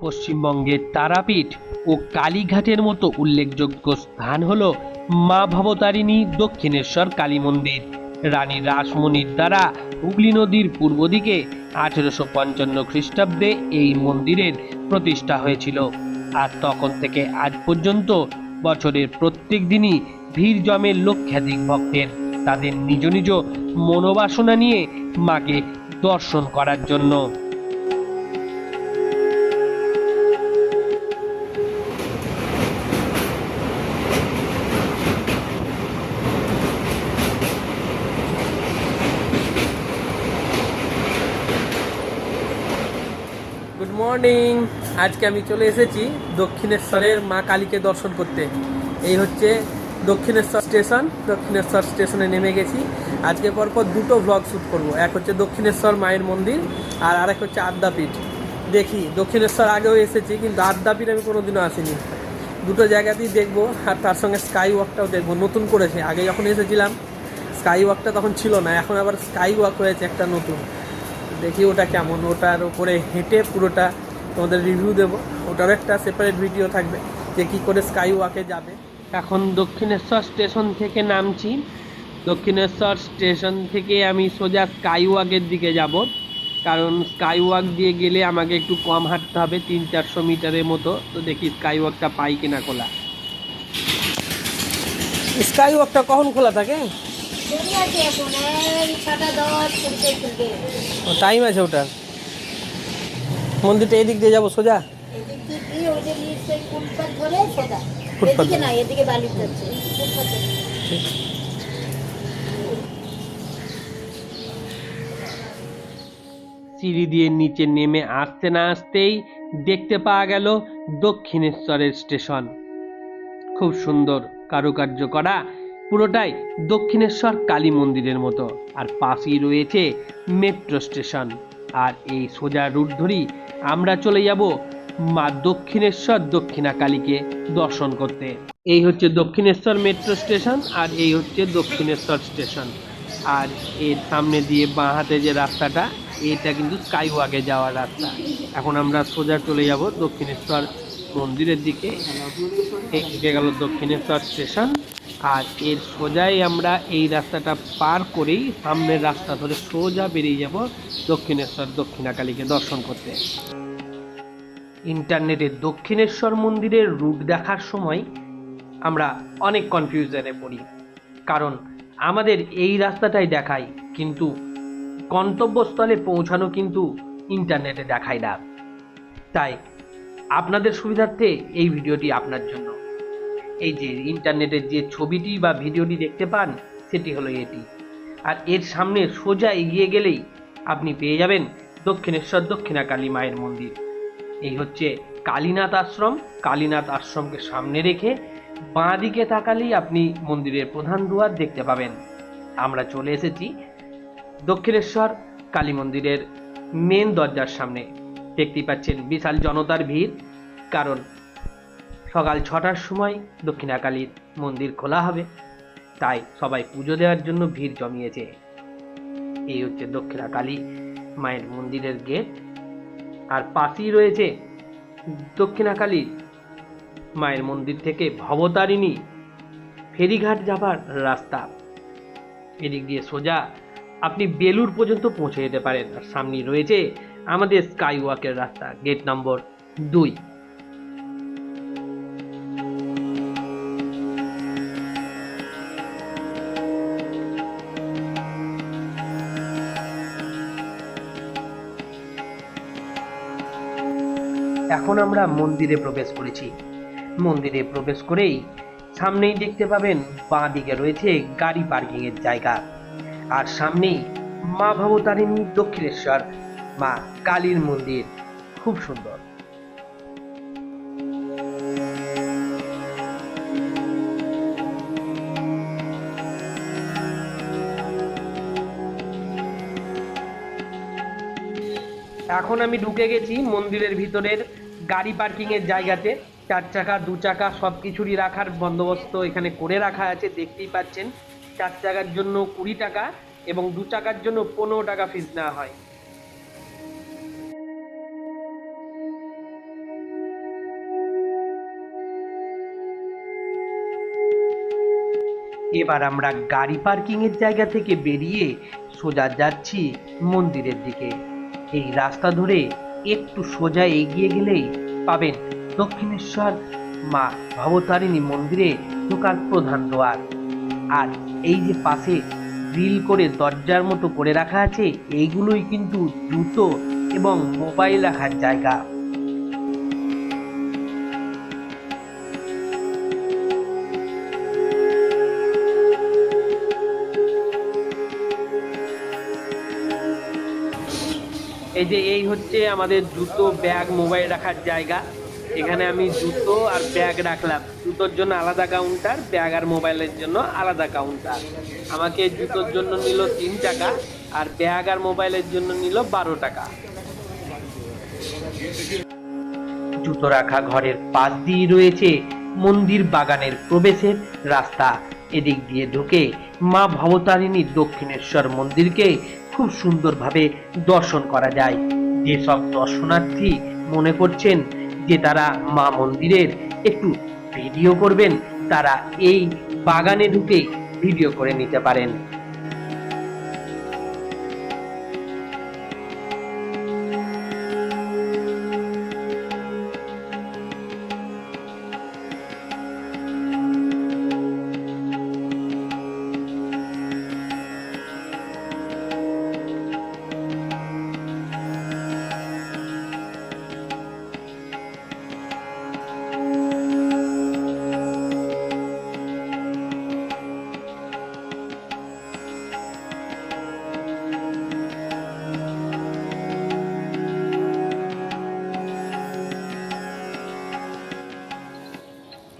পশ্চিমবঙ্গের তারাপীঠ ও কালীঘাটের মতো উল্লেখযোগ্য স্থান হল মা ভবতারিণী দক্ষিণেশ্বর কালী মন্দির। রানী রাসমণির দ্বারা হুগলি নদীর পূর্ব দিকে আঠেরোশো পঞ্চান্ন খ্রিস্টাব্দে এই মন্দিরের প্রতিষ্ঠা হয়েছিল। আর তখন থেকে আজ পর্যন্ত বছরের প্রত্যেক দিনই ভিড় জমে লক্ষাধিক ভক্তের। তাদের নিজ নিজ মনোবাসনা নিয়ে মাকে দর্শন করার জন্য। মর্নিং। আজকে আমি চলে এসেছি দক্ষিণেশ্বরের মা কালীকে দর্শন করতে। এই হচ্ছে দক্ষিণেশ্বর স্টেশন। দক্ষিণেশ্বর স্টেশনে নেমে গেছি। আজকে পরপর দুটো ব্লগ শ্যুট করব। এক হচ্ছে দক্ষিণেশ্বর মায়ের মন্দির আর আরেক হচ্ছে আদ্যাপীঠ। দেখি, দক্ষিণেশ্বর আগেও এসেছি, কিন্তু আদ্যাপীঠ আমি কোনোদিনও আসিনি। দুটো জায়গাতেই দেখব আর তার সঙ্গে স্কাই ওয়াকটাও দেখব। নতুন করেছে। আগে যখন এসেছিলাম স্কাই ওয়াকটা তখন ছিল না। এখন আবার স্কাই ওয়াক হয়েছে একটা নতুন। দেখি ওটা কেমন। ওটার উপরে হেঁটে পুরোটা তোমাদের রিভিউ দেবো। ওটারও একটা সেপারেট ভিডিও থাকবে যে কী করে স্কাই ওয়াকে যাবে। এখন দক্ষিণেশ্বর স্টেশন থেকে নামছি। দক্ষিণেশ্বর স্টেশন থেকে আমি সোজা স্কাই ওয়াকের দিকে যাব। কারণ স্কাইওয়াক দিয়ে গেলে আমাকে একটু কম হাঁটতে হবে তিন চারশো মিটারের মতো। তো দেখি স্কাই ওয়াকটা পাই কিনা খোলা। স্কাই ওয়াকটা কখন খোলা থাকে? টাইম আছে ওটার। মন্দিরটা এদিক দিয়ে যাব সোজা? ফুটপাথ। না এদিকে বালি যাচ্ছে সিঁড়ি দিয়ে নিচে নেমে আসতে না আসতেই দেখতে পাওয়া গেল দক্ষিণেশ্বরের স্টেশন। খুব সুন্দর কারুকার্য করা পুরোটাই দক্ষিণেশ্বর কালী মন্দিরের মতো। আর পাশেই রয়েছে মেট্রো স্টেশন। আর এই সোজা রুট ধরেই আমরা চলে যাব মা দক্ষিণেশ্বর দক্ষিণা কালীকে দর্শন করতে। এই হচ্ছে দক্ষিণেশ্বর মেট্রো স্টেশন আর এই হচ্ছে দক্ষিণেশ্বর স্টেশন আর এর সামনে দিয়ে বাঁ হাতে যে রাস্তাটা, এটা কিন্তু স্কাইওয়াকে যাওয়ার রাস্তা। এখন আমরা সোজা চলে যাব দক্ষিণেশ্বর মন্দিরের দিকে এদিকে গেল দক্ষিণেশ্বর স্টেশন। আর এর সোজাই আমরা এই রাস্তাটা পার করেই সামনের রাস্তা ধরে সোজা বেরিয়ে যাব দক্ষিণেশ্বর দক্ষিণাকালীকে দর্শন করতে। ইন্টারনেটে দক্ষিণেশ্বর মন্দিরের রুট দেখার সময় আমরা অনেক কনফিউশনে পড়ি। কারণ আমাদের এই রাস্তাটাই দেখায়, কিন্তু গন্তব্যস্থলে পৌঁছানো কিন্তু ইন্টারনেটে দেখায় না। তাই আপনাদের সুবিধার্থে এই ভিডিওটি আপনার জন্য। এই যে ইন্টারনেটের যে ছবিটি বা ভিডিওটি দেখতে পান, সেটি হলো এটি। আর এর সামনে সোজা এগিয়ে গেলেই আপনি পেয়ে যাবেন দক্ষিণেশ্বর দক্ষিণা কালী মায়ের মন্দির। এই হচ্ছে কালীনাথ আশ্রম। কালীনাথ আশ্রমকে সামনে রেখে বাঁ দিকে তাকালেই আপনি মন্দিরের প্রধান দুয়ার দেখতে পাবেন। আমরা চলে এসেছি দক্ষিণেশ্বর কালী মন্দিরের মেন দরজার সামনে। দেখতেই পাচ্ছেন বিশাল জনতার ভিড়। কারণ সকাল ছটার সময় দক্ষিণাকালীর মন্দির খোলা হবে। তাই সবাই পুজো দেওয়ার জন্য ভিড় জমিয়েছে। এই হচ্ছে দক্ষিণাকালী মায়ের মন্দিরের গেট। আর পাশেই রয়েছে দক্ষিণাকালী মায়ের মন্দির থেকে ভবতারিণী ফেরিঘাট যাবার রাস্তা। এদিক দিয়ে সোজা আপনি বেলুর পর্যন্ত পৌঁছে যেতে পারেন। আর সামনে রয়েছে আমাদের স্কাই ওয়াকের রাস্তা গেট নম্বর দুই। এখন আমরা মন্দিরে প্রবেশ করেছি। মন্দিরে প্রবেশ করেই সামনেই দেখতে পাবেন বাঁ দিকে রয়েছে গাড়ি পার্কিং এর জায়গা। আর সামনেই মা ভবতারিণী দক্ষিণেশ্বর মা, কালীর মন্দির। খুব সুন্দর। এখন আমি ঢুকে গেছি মন্দিরের ভিতরের গাড়ি পার্কিং এর জায়গাতে। চার চাকা, দু চাকা সব কিছুরই রাখার বন্দোবস্ত এখানে করে রাখা আছে, দেখতেই পাচ্ছেন। চার চাকার জন্য কুড়ি টাকা এবং দু চাকার জন্য পনেরো টাকা ফিস নেওয়া হয়। এবার আমরা গাড়ি পার্কিং এর জায়গা থেকে বেরিয়ে সোজা যাচ্ছি মন্দিরের দিকে। এই রাস্তা ধরে একটু সোজা এগিয়ে গেলেই পাবেন দক্ষিণেশ্বর মা ভবতারিণী মন্দিরে ঢোকার প্রধান দ্বার। আর এই যে পাশে গ্রিল করে দরজার মতো করে রাখা আছে, এইগুলোই কিন্তু জুতো এবং মোবাইল রাখার জায়গা। এই যে এই হচ্ছে আমাদের জুতো ব্যাগ মোবাইল রাখার জায়গা। এখানে আমি জুতো আর ব্যাগ রাখলাম। জুতোর জন্য আলাদা কাউন্টার ব্যাগ আর মোবাইলের জন্য আলাদা কাউন্টার আমাকে জুতোর জন্য নিল তিন টাকা আর ব্যাগ আর মোবাইলের জন্য নিল বারো টাকা। জুতো রাখা ঘরের পাশ দিয়ে রয়েছে মন্দির বাগানের প্রবেশের রাস্তা। এদিক দিয়ে ঢুকে মা ভবতারিণী দক্ষিণেশ্বর মন্দিরকে খুব সুন্দরভাবে দর্শন করা যায়। যেসব দর্শনার্থী মনে করছেন যে তারা মা মন্দিরের একটু ভিডিও করবেন, তারা এই বাগানে ঢুকে ভিডিও করে নিতে পারেন।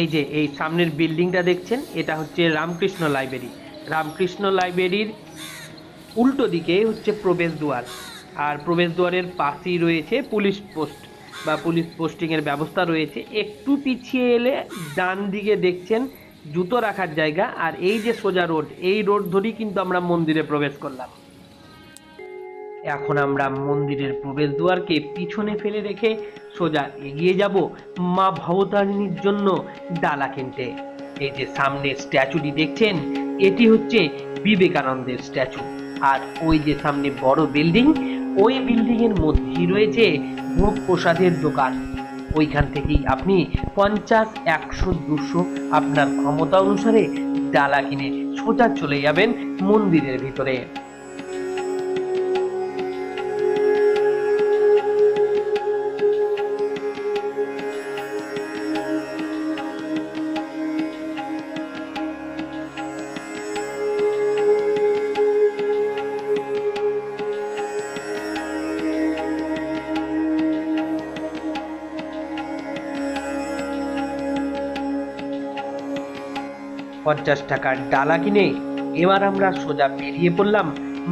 এই যে, এই সামনের বিল্ডিংটা দেখছেন, এটা হচ্ছে রামকৃষ্ণ লাইব্রেরি। রামকৃষ্ণ লাইব্রেরির উল্টো দিকে হচ্ছে প্রবেশ দুয়ার। আর প্রবেশ দুয়ারের পাশেই রয়েছে পুলিশ পোস্ট বা পুলিশ পোস্টিংয়ের ব্যবস্থা রয়েছে। একটু পিছিয়ে এলে ডান দিকে দেখছেন জুতো রাখার জায়গা। আর এই যে সোজা রোড, এই রোড ধরেই কিন্তু আমরা মন্দিরে প্রবেশ করলাম। এখন আমরা মন্দিরের প্রবেশ দুয়ারকে পিছনে ফেলে রেখে সোজা এগিয়ে যাব মা ভবতারিণীর জন্য ডালা কিনতে। এই যে সামনে স্ট্যাচুটি দেখছেন, এটি হচ্ছে বিবেকানন্দের স্ট্যাচু। আর ওই যে সামনে বড় বিল্ডিং, ওই বিল্ডিং এর মধ্যেই রয়েছে ভোগ প্রসাদের দোকান। ওইখান থেকেই আপনি পঞ্চাশ, একশো, দুশো আপনার ক্ষমতা অনুসারে ডালা কিনে সোজা চলে যাবেন মন্দিরের ভিতরে। পঞ্চাশ টাকার ডালা কিনে এবার আমরা সোজা বেরিয়ে পড়লাম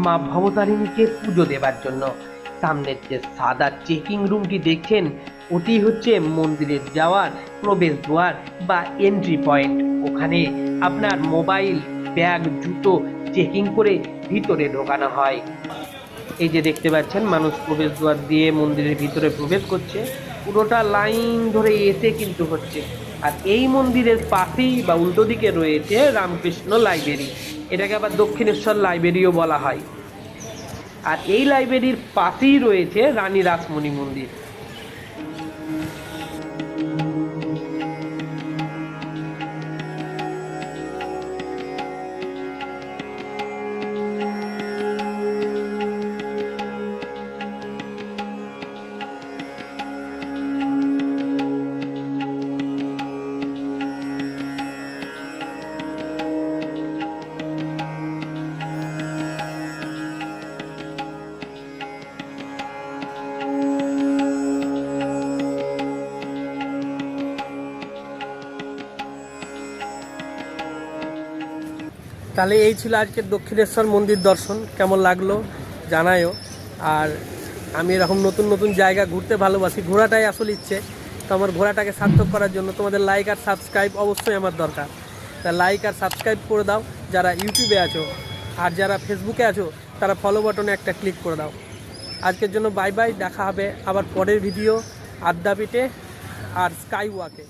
মা ভবতারিণীকে পুজো দেবার জন্য। সামনের যে সাদা চেকিং রুমটি দেখছেন, ওটি হচ্ছে মন্দিরের যাওয়ার প্রবেশ দ্বার বা এন্ট্রি পয়েন্ট ওখানে আপনার মোবাইল, ব্যাগ, জুতো চেকিং করে ভিতরে ঢোকানো হয়। এই যে দেখতে পাচ্ছেন, মানুষ প্রবেশ দ্বার দিয়ে মন্দিরের ভিতরে প্রবেশ করছে। পুরোটা লাইন ধরে এসে কিন্তু হচ্ছে। আর এই মন্দিরের পাশেই বা উল্টো দিকে রয়েছে রামকৃষ্ণ লাইব্রেরি। এটাকে আবার দক্ষিণেশ্বর লাইব্রেরিও বলা হয়। আর এই লাইব্রেরির পাশেই রয়েছে রানী রাসমণি মন্দির। তাহলে এই ছিল আজকের দক্ষিণেশ্বর মন্দির দর্শন, কেমন লাগল জানায়ও। আর আমি এরকম নতুন নতুন জায়গা ঘুরতে ভালোবাসি, ঘোরাটাই আসল ইচ্ছে। তো আমার ঘোরাটাকে সার্থক করার জন্য তোমাদের লাইক আর সাবস্ক্রাইব অবশ্যই আমার দরকার। তা লাইক আর সাবস্ক্রাইব করে দাও, যারা ইউটিউবে আছো আর যারা ফেসবুকে আছো, তারা ফলো বাটনে একটা ক্লিক করে দাও। আজকের জন্য বাই বাই দেখা হবে আবার পরের ভিডিও আড্ডা পিটে আর স্কাই ওয়াকে